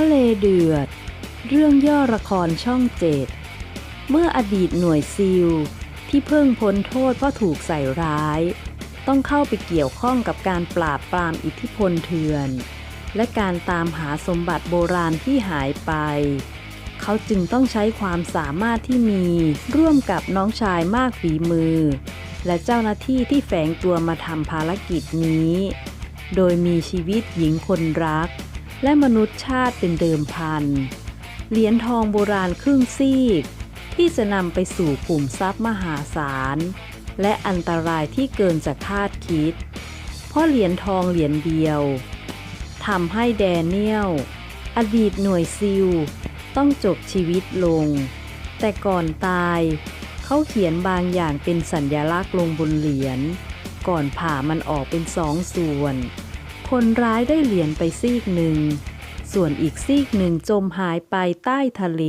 ทะเลเดือด เรื่องย่อละครช่องเจ็ด เมื่ออดีตหน่วยซิลที่เพิ่งพ้นโทษเพราะถูกใส่ร้าย ต้องเข้าไปเกี่ยวข้องกับการปราบปรามอิทธิพลเถื่อน และการตามหาสมบัติโบราณที่หายไป เขาจึงต้องใช้ความสามารถที่มีร่วมกับน้องชายมากฝีมือ และเจ้าหน้าที่ที่แฝงตัวมาทำภารกิจนี้ โดยมีชีวิตหญิงคนรัก และมนุษยชาติเป็นเดิมพัน เหรียญทองโบราณครึ่งซีก ที่จะนำไปสู่ขุมทรัพย์มหาศาล และอันตรายที่เกินจะคาดคิด เพราะเหรียญทองเหรียญเดียวทำให้แดเนียล อดีตหน่วยซิล ต้องจบชีวิตลง แต่ก่อนตาย เขาเขียนบางอย่างเป็นสัญญลักษณ์ลงบนเหรียญ ก่อนผ่ามันออกเป็นสองส่วน คนร้ายได้เหรียญไปซีกหนึ่ง ส่วนอีกซีกหนึ่งจมหายไปใต้ทะเล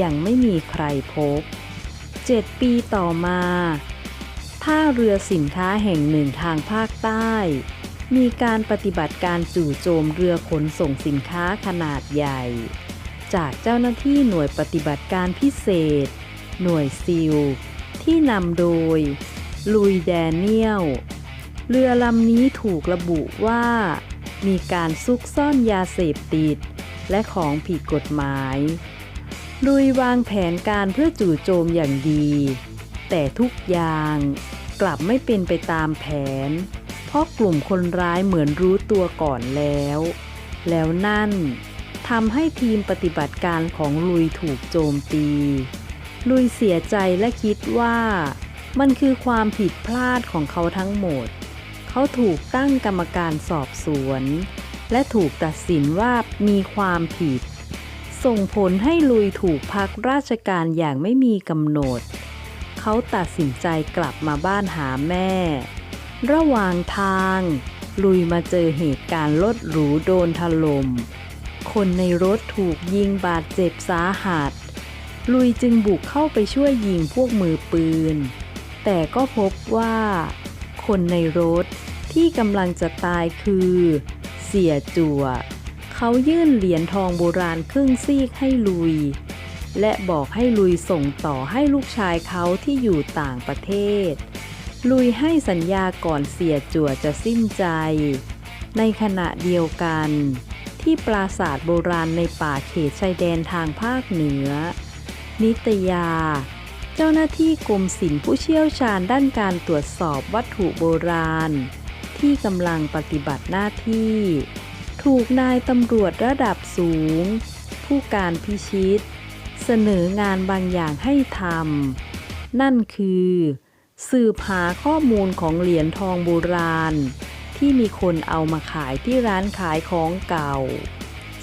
ยังไม่มีใครพบเจ็ดปีต่อมาท่าเรือสินค้าแห่งหนึ่งทางภาคใต้ มีการปฏิบัติการจู่โจมเรือขนส่งสินค้าขนาดใหญ่ จากเจ้าหน้าที่หน่วยปฏิบัติการพิเศษ หน่วยซิล ที่นำโดย ลุยแดเนียล เรือลำนี้ถูกระบุว่า มีการซุกซ่อนยาเสพติด และของผิดกฎหมาย ลุยวางแผนการเพื่อจู่โจมอย่างดี แต่ทุกอย่างกลับไม่เป็นไปตามแผน เพราะกลุ่มคนร้ายเหมือนรู้ตัวก่อนแล้ว แล้วนั่นทำให้ทีมปฏิบัติการของลุยถูกโจมตี ลุยเสียใจและคิดว่า มันคือความผิดพลาดของเขาทั้งหมด เขาถูกตั้งกรรมการสอบสวน และถูกตัดสินว่ามีความผิด ส่งผลให้ลุยถูกพักราชการอย่างไม่มีกำหนด เขาตัดสินใจกลับมาบ้านหาแม่ ระหว่างทาง ลุยมาเจอเหตุการณ์รถหรูโดนถลม่มคนในรถถูกยิงบาดเจ็บสาหัส ลุยจึงบุกเข้าไปช่วยยิงพวกมือปืน แต่ก็พบว่า คนในรถที่กำลังจะตายคือ เสียจัวเขายื่นเหรียญทองโบราณครึ่งซีกให้ลุย และบอกให้ลุยส่งต่อให้ลูกชายเขาที่อยู่ต่างประเทศ ลุยให้สัญญาก่อนเสียจั่วจะสิ้นใจ ในขณะเดียวกัน ที่ปราสาทโบราณในป่าเขตชายแดนทางภาคเหนือ นิตยา เจ้าหน้าที่กรมศิลป์ผู้เชี่ยวชาญด้านการตรวจสอบวัตถุโบราณ ที่กำลังปฏิบัติหน้าที่ ถูกนายตำรวจระดับสูง ผู้การพิชิต เสนองานบางอย่างให้ทำนั่นคือ สืบหาข้อมูลของเหรียญทองโบราณ ที่มีคนเอามาขายที่ร้านขายของเก่า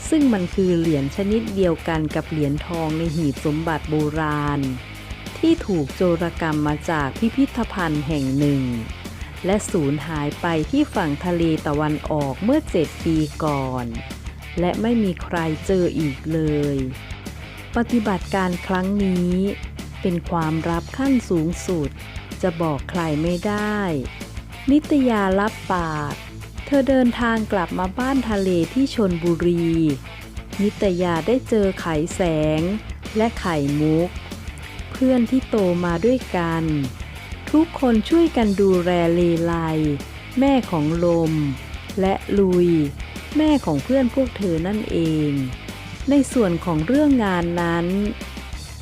ซึ่งมันคือเหรียญชนิดเดียวกันกับเหรียญทองในหีบสมบัติโบราณ ที่ถูกโจรกรรมมาจากพิพิธภัณฑ์แห่งหนึ่ง และสูญหายไปที่ฝั่งทะเลตะวันออกเมื่อเจ็ดปีก่อน และไม่มีใครเจออีกเลย ปฏิบัติการครั้งนี้ เป็นความลับขั้นสูงสุด จะบอกใครไม่ได้ นิตยารับปาก เธอเดินทางกลับมาบ้านทะเลที่ชนบุรี นิตยาได้เจอไขแสงและไข่มุก พื่อนที่โตมาด้วยกัน ทุกคนช่วยกันดูแลเลไลแม่ของลม และลุย แม่ของเพื่อนพวกเธอนั่นเอง ในส่วนของเรื่องงานนั้น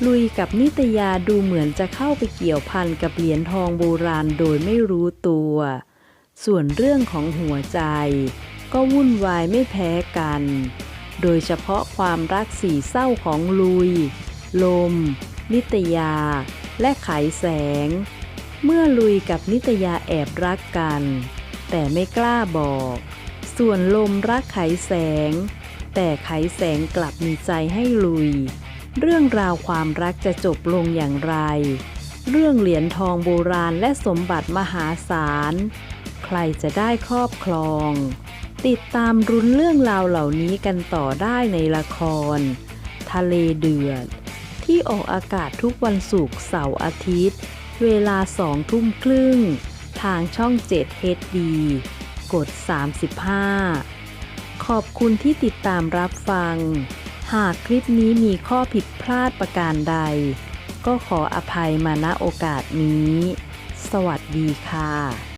ลุยกับนิตยาดูเหมือนจะเข้าไปเกี่ยวพันกับเหรียญทองโบราณโดยไม่รู้ตัว ส่วนเรื่องของหัวใจ ก็วุ่นวายไม่แพ้กัน โดยเฉพาะความรักสีเศร้าของลุย ลม นิตยา และไขแสง เมื่อลุยกับนิตยาแอบรักกัน แต่ไม่กล้าบอก ส่วนลมรักไขแสง แต่ไขแสงกลับมีใจให้ลุย เรื่องราวความรักจะจบลงอย่างไร เรื่องเหรียญทองโบราณและสมบัติมหาศาล ใครจะได้ครอบครอง ติดตามรุนเรื่องราวเหล่านี้กันต่อได้ในละคร ทะเลเดือด ที่ออกอากาศทุกวันศุกร์เสาร์อาทิตย์ เวลาสองทุ่มครึ่ง ทางช่อง 7 HD กด 35 ขอบคุณที่ติดตามรับฟัง หากคลิปนี้มีข้อผิดพลาดประการใด ก็ขออภัยมาณโอกาสนี้ สวัสดีค่ะ